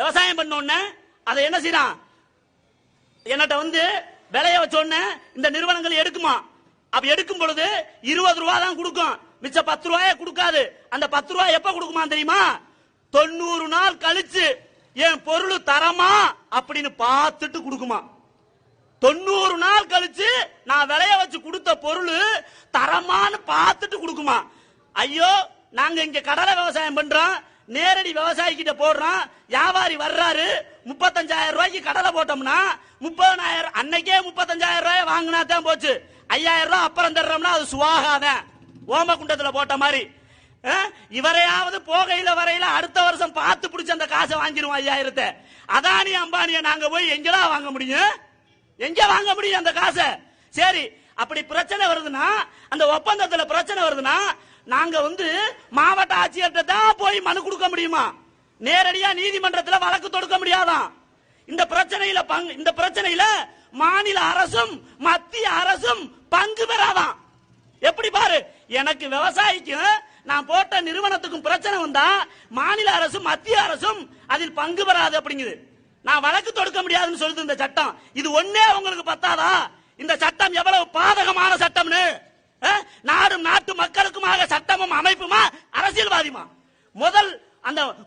விவசாயம் பண்ண அதை என்ன செய்யறான் என்னட்ட வந்து விளைய வச்ச உடனே இந்த நிறுவனங்கள் எடுக்குமா? அப்ப எடுக்கும் பொழுது இருபது ரூபா தான் கொடுக்கும். மிச்ச பத்து ரூபாய கொடுக்காது. அந்த பத்து ரூபாய் எப்ப கொடுக்குமா தெரியுமா? தொண்ணூறு நாள் கழிச்சு என் பொருள் தரமா அப்படின்னு பார்த்துட்டு கொடுக்குமா. தொண்ணூறு நாள் கழிச்சு நான் விளைய வச்சு கொடுத்த பொருள் தரமான்னு பார்த்துட்டு கொடுக்குமா. ஐயோ நாங்க இங்க கடலை விவசாயம் பண்றோம். நேரடி விவசாயி கிட்ட போடுறோம். வியாபாரி வர்றாரு. முப்பத்தஞ்சாயிரம் ரூபாய்க்கு கடலை போட்டோம்னா முப்பதனாயிரம் அன்னைக்கே முப்பத்தஞ்சாயிரம் ரூபாய் வாங்கினா தான் போச்சு. ஐயாயிரம் ரூபாய் அப்புறம் தர்றோம்னா அது சுவாகாதான் ஓமகுண்டத்துல போட்ட மாதிரி. இவரையாவது போகையில வரையில அடுத்த வருஷம் பார்த்து பிடிச்ச அந்த காசை வாங்கிடுவோம் ஐயாயிரத்தை. அதானி அம்பானியை நாங்க போய் எங்கடா வாங்க முடியும்? எங்க வாங்க முடியும் அந்த காசை? சரி அப்படி பிரச்சனை வருதுன்னா அந்த ஒப்பந்தத்துல பிரச்சனை வருதுன்னா நாங்க வந்து மாவட்ட ஆட்சியர்கிட்ட தான் போய் மனு கொடுக்க முடியுமா? நேரடியா நீதிமன்றத்துல வழக்கு தொடுக்க முடியாதாம் இந்த பிரச்சனையில பங்கு இந்த பிரச்சனையில மாநில அரசும் மத்திய அரசும் பங்கு பெறாதாம் எப்படி பாரு? எனக்கு விவசாயிக்கும் நான் போட்ட நிறுவனத்துக்கும் பிரச்சனை வந்தா மாநில அரசும் மத்திய அரசும் அதில் பங்கு பெறாது அப்படிங்குது. நான் வழக்கு தொடுக்க முடியாதுன்னு சொல்லுது இந்த சட்டம். இது ஒன்னே உங்களுக்கு பத்தாதா? இந்த சட்டம் எவ்வளவு பாதகமான சட்டம்னு நாடும் நாட்டு மக்கள் மக்களுக்குமாக சட்டமும் அமைப்புமா? அரசியல்வாதிமா முதல் அந்த